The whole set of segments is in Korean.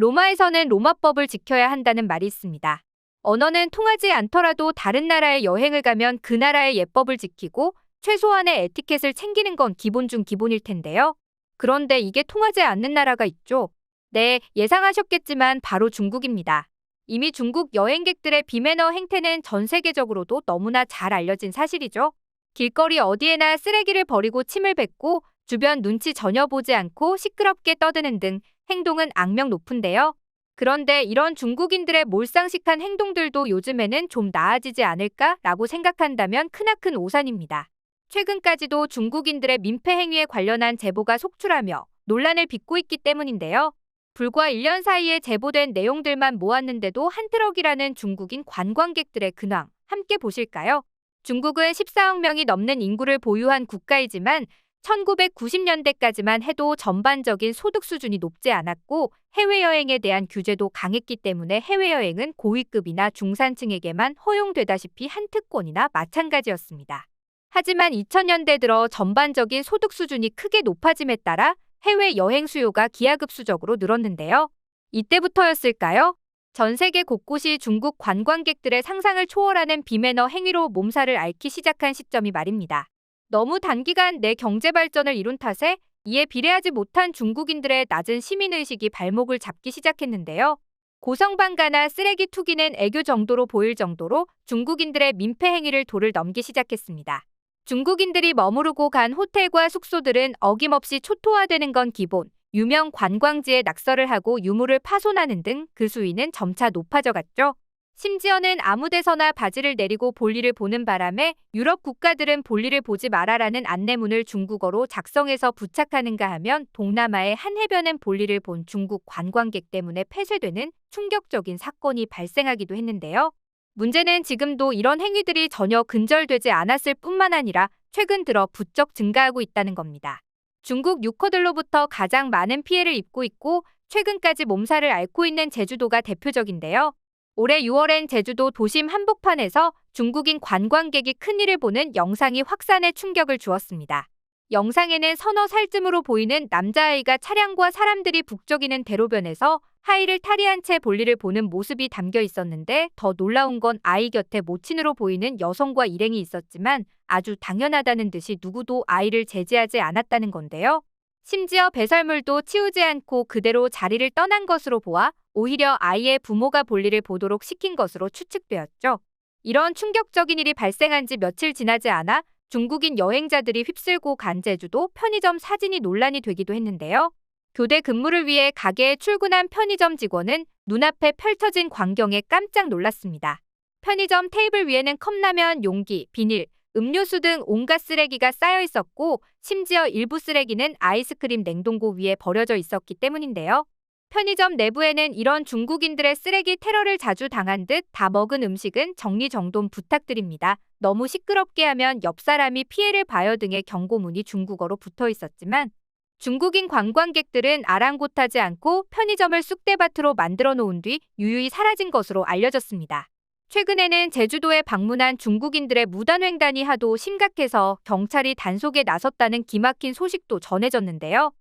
로마에서는 로마법을 지켜야 한다는 말이 있습니다. 언어는 통하지 않더라도 다른 나라에 여행을 가면 그 나라의 예법을 지키고 최소한의 에티켓을 챙기는 건 기본 중 기본일 텐데요. 그런데 이게 통하지 않는 나라가 있죠. 네, 예상하셨겠지만 바로 중국입니다. 이미 중국 여행객들의 비매너 행태는 전 세계적으로도 너무나 잘 알려진 사실이죠. 길거리 어디에나 쓰레기를 버리고 침을 뱉고 주변 눈치 전혀 보지 않고 시끄럽게 떠드는 등 행동은 악명 높은데요. 그런데 이런 중국인들의 몰상식한 행동들도 요즘에는 좀 나아지지 않을까라고 생각한다면 크나큰 오산입니다. 최근까지도 중국인들의 민폐 행위에 관련한 제보가 속출하며 논란을 빚고 있기 때문인데요. 불과 1년 사이에 제보된 내용들만 모았는데도 한 트럭이라는 중국인 관광객들의 근황 함께 보실까요? 중국은 14억 명이 넘는 인구를 보유한 국가이지만 1990년대까지만 해도 전반적인 소득 수준이 높지 않았고 해외여행에 대한 규제도 강했기 때문에 해외여행은 고위급이나 중산층에게만 허용되다시피 한 특권이나 마찬가지였습니다. 하지만 2000년대 들어 전반적인 소득 수준이 크게 높아짐에 따라 해외 여행 수요가 기하급수적으로 늘었는데요. 이때부터였을까요? 전 세계 곳곳이 중국 관광객들의 상상을 초월하는 비매너 행위로 몸살을 앓기 시작한 시점이 말입니다. 너무 단기간 내 경제 발전을 이룬 탓에 이에 비례하지 못한 중국인들의 낮은 시민의식이 발목을 잡기 시작했는데요. 고성방가나 쓰레기 투기는 애교 정도로 보일 정도로 중국인들의 민폐 행위를 도를 넘기 시작했습니다. 중국인들이 머무르고 간 호텔과 숙소들은 어김없이 초토화되는 건 기본, 유명 관광지에 낙서를 하고 유물을 파손하는 등 그 수위는 점차 높아져 갔죠. 심지어는 아무 데서나 바지를 내리고 볼일을 보는 바람에 유럽 국가들은 볼일을 보지 마라라는 안내문을 중국어로 작성해서 부착하는가 하면 동남아의 한 해변은 볼일을 본 중국 관광객 때문에 폐쇄되는 충격적인 사건이 발생하기도 했는데요. 문제는 지금도 이런 행위들이 전혀 근절되지 않았을 뿐만 아니라 최근 들어 부쩍 증가하고 있다는 겁니다. 중국 유커들로부터 가장 많은 피해를 입고 있고 최근까지 몸살을 앓고 있는 제주도가 대표적인데요. 올해 6월엔 제주도 도심 한복판에서 중국인 관광객이 큰일을 보는 영상이 확산에 충격을 주었습니다. 영상에는 서너 살쯤으로 보이는 남자아이가 차량과 사람들이 북적이는 대로변에서 하의를 탈의한 채 볼일을 보는 모습이 담겨 있었는데 더 놀라운 건 아이 곁에 모친으로 보이는 여성과 일행이 있었지만 아주 당연하다는 듯이 누구도 아이를 제지하지 않았다는 건데요. 심지어 배설물도 치우지 않고 그대로 자리를 떠난 것으로 보아 오히려 아이의 부모가 볼일을 보도록 시킨 것으로 추측되었죠. 이런 충격적인 일이 발생한 지 며칠 지나지 않아 중국인 여행자들이 휩쓸고 간 제주도 편의점 사진이 논란이 되기도 했는데요. 교대 근무를 위해 가게에 출근한 편의점 직원은 눈앞에 펼쳐진 광경에 깜짝 놀랐습니다. 편의점 테이블 위에는 컵라면, 용기, 비닐, 음료수 등 온갖 쓰레기가 쌓여 있었고 심지어 일부 쓰레기는 아이스크림 냉동고 위에 버려져 있었기 때문인데요. 편의점 내부에는 이런 중국인들의 쓰레기 테러를 자주 당한 듯 다 먹은 음식은 정리정돈 부탁드립니다. 너무 시끄럽게 하면 옆 사람이 피해를 봐요 등의 경고문이 중국어로 붙어 있었지만 중국인 관광객들은 아랑곳하지 않고 편의점을 쑥대밭으로 만들어 놓은 뒤 유유히 사라진 것으로 알려졌습니다. 최근에는 제주도에 방문한 중국인들의 무단횡단이 하도 심각해서 경찰이 단속에 나섰다는 기막힌 소식도 전해졌는데요.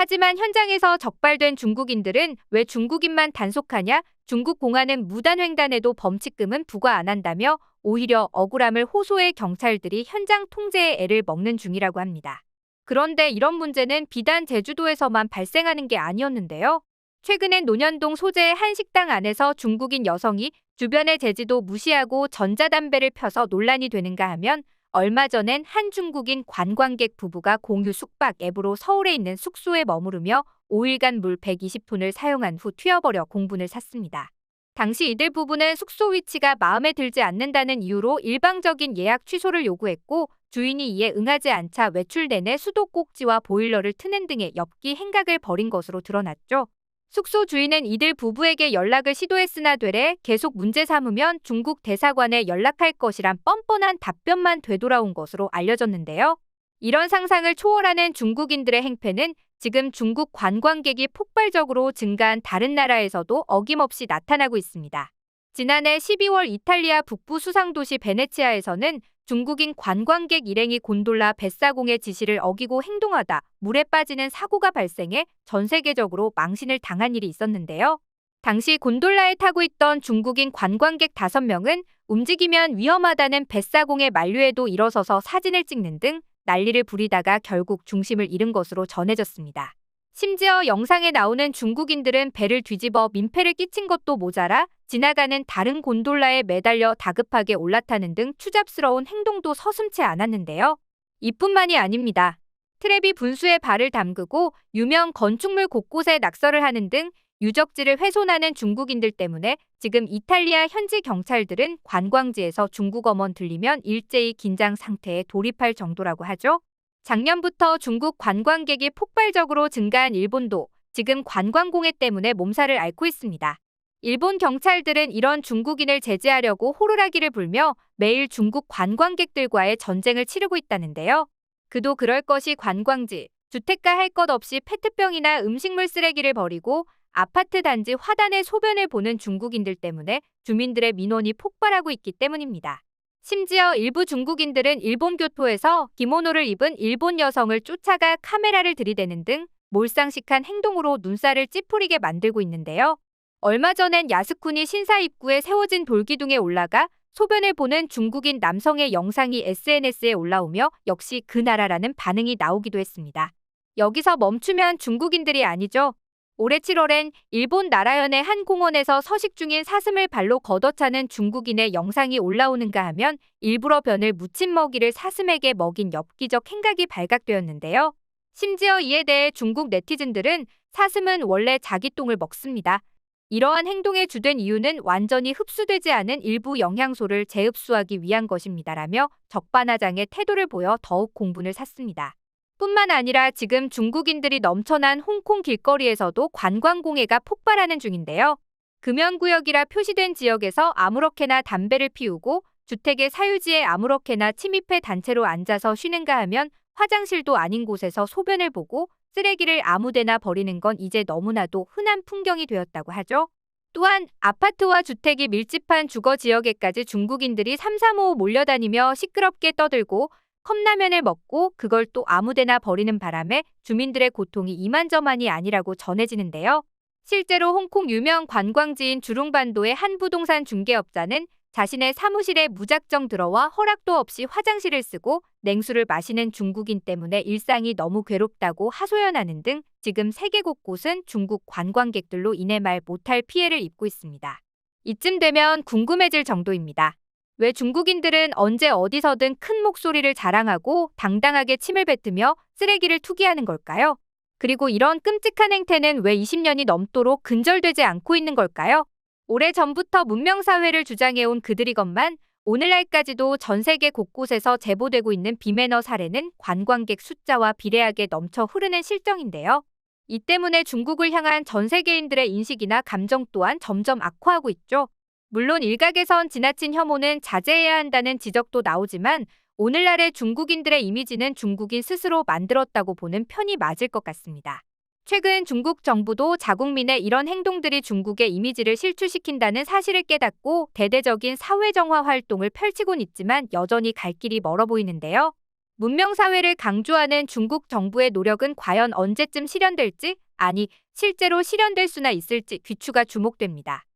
하지만 현장에서 적발된 중국인들은 왜 중국인만 단속하냐? 중국 공안은 무단횡단에도 범칙금은 부과 안 한다며 오히려 억울함을 호소해 경찰들이 현장 통제에 애를 먹는 중이라고 합니다. 그런데 이런 문제는 비단 제주도에서만 발생하는 게 아니었는데요. 최근엔 논현동 소재의 한 식당 안에서 중국인 여성이 주변의 제지도 무시하고 전자담배를 펴서 논란이 되는가 하면 얼마 전엔 한 중국인 관광객 부부가 공유 숙박 앱으로 서울에 있는 숙소에 머무르며 5일간 물 120톤을 사용한 후 튀어버려 공분을 샀습니다. 당시 이들 부부는 숙소 위치가 마음에 들지 않는다는 이유로 일방적인 예약 취소를 요구했고 주인이 이에 응하지 않자 외출 내내 수도 꼭지와 보일러를 트는 등의 엽기 행각을 벌인 것으로 드러났죠. 숙소 주인은 이들 부부에게 연락을 시도했으나 되레 계속 문제 삼으면 중국 대사관에 연락할 것이란 뻔뻔한 답변만 되돌아온 것으로 알려졌는데요. 이런 상상을 초월하는 중국인들의 행패는 지금 중국 관광객이 폭발적으로 증가한 다른 나라에서도 어김없이 나타나고 있습니다. 지난해 12월 이탈리아 북부 수상도시 베네치아에서는 중국인 관광객 일행이 곤돌라 뱃사공의 지시를 어기고 행동하다 물에 빠지는 사고가 발생해 전 세계적으로 망신을 당한 일이 있었는데요. 당시 곤돌라에 타고 있던 중국인 관광객 5명은 움직이면 위험하다는 뱃사공의 만류에도 일어서서 사진을 찍는 등 난리를 부리다가 결국 중심을 잃은 것으로 전해졌습니다. 심지어 영상에 나오는 중국인들은 배를 뒤집어 민폐를 끼친 것도 모자라 지나가는 다른 곤돌라에 매달려 다급하게 올라타는 등 추잡스러운 행동도 서슴지 않았는데요. 이뿐만이 아닙니다. 트랩이 분수에 발을 담그고 유명 건축물 곳곳에 낙서를 하는 등 유적지를 훼손하는 중국인들 때문에 지금 이탈리아 현지 경찰들은 관광지에서 중국어만 들리면 일제히 긴장 상태에 돌입할 정도라고 하죠. 작년부터 중국 관광객이 폭발적으로 증가한 일본도 지금 관광공해 때문에 몸살을 앓고 있습니다. 일본 경찰들은 이런 중국인을 제재하려고 호루라기를 불며 매일 중국 관광객들과의 전쟁을 치르고 있다는데요. 그도 그럴 것이 관광지, 주택가 할 것 없이 페트병이나 음식물 쓰레기를 버리고 아파트 단지 화단에 소변을 보는 중국인들 때문에 주민들의 민원이 폭발하고 있기 때문입니다. 심지어 일부 중국인들은 일본 교토에서 기모노를 입은 일본 여성을 쫓아가 카메라를 들이대는 등 몰상식한 행동으로 눈살을 찌푸리게 만들고 있는데요. 얼마 전엔 야스쿠니 신사 입구에 세워진 돌기둥에 올라가 소변을 보는 중국인 남성의 영상이 SNS에 올라오며 역시 그 나라라는 반응이 나오기도 했습니다. 여기서 멈추면 중국인들이 아니죠. 올해 7월엔 일본 나라현의 한 공원에서 서식 중인 사슴을 발로 걷어차는 중국인의 영상이 올라오는가 하면 일부러 변을 묻힌 먹이를 사슴에게 먹인 엽기적 행각이 발각되었는데요. 심지어 이에 대해 중국 네티즌들은 사슴은 원래 자기 똥을 먹습니다. 이러한 행동의 주된 이유는 완전히 흡수되지 않은 일부 영양소를 재흡수하기 위한 것입니다라며 적반하장의 태도를 보여 더욱 공분을 샀습니다. 뿐만 아니라 지금 중국인들이 넘쳐난 홍콩 길거리에서도 관광공해가 폭발하는 중인데요. 금연구역이라 표시된 지역에서 아무렇게나 담배를 피우고 주택의 사유지에 아무렇게나 침입해 단체로 앉아서 쉬는가 하면 화장실도 아닌 곳에서 소변을 보고 쓰레기를 아무데나 버리는 건 이제 너무나도 흔한 풍경이 되었다고 하죠. 또한 아파트와 주택이 밀집한 주거 지역에까지 중국인들이 삼삼오오 몰려다니며 시끄럽게 떠들고 컵라면을 먹고 그걸 또 아무데나 버리는 바람에 주민들의 고통이 이만저만이 아니라고 전해지는데요. 실제로 홍콩 유명 관광지인 주룽반도의 한 부동산 중개업자는 자신의 사무실에 무작정 들어와 허락도 없이 화장실을 쓰고 냉수를 마시는 중국인 때문에 일상이 너무 괴롭다고 하소연하는 등 지금 세계 곳곳은 중국 관광객들로 인해 말 못할 피해를 입고 있습니다. 이쯤 되면 궁금해질 정도입니다. 왜 중국인들은 언제 어디서든 큰 목소리를 자랑하고 당당하게 침을 뱉으며 쓰레기를 투기하는 걸까요? 그리고 이런 끔찍한 행태는 왜 20년이 넘도록 근절되지 않고 있는 걸까요? 오래 전부터 문명사회를 주장해온 그들이건만 오늘날까지도 전 세계 곳곳에서 제보되고 있는 비매너 사례는 관광객 숫자와 비례하게 넘쳐 흐르는 실정인데요. 이 때문에 중국을 향한 전 세계인들의 인식이나 감정 또한 점점 악화하고 있죠. 물론 일각에선 지나친 혐오는 자제해야 한다는 지적도 나오지만 오늘날의 중국인들의 이미지는 중국인 스스로 만들었다고 보는 편이 맞을 것 같습니다. 최근 중국 정부도 자국민의 이런 행동들이 중국의 이미지를 실추시킨다는 사실을 깨닫고 대대적인 사회정화 활동을 펼치곤 있지만 여전히 갈 길이 멀어 보이는데요. 문명사회를 강조하는 중국 정부의 노력은 과연 언제쯤 실현될지, 아니, 실제로 실현될 수나 있을지 귀추가 주목됩니다.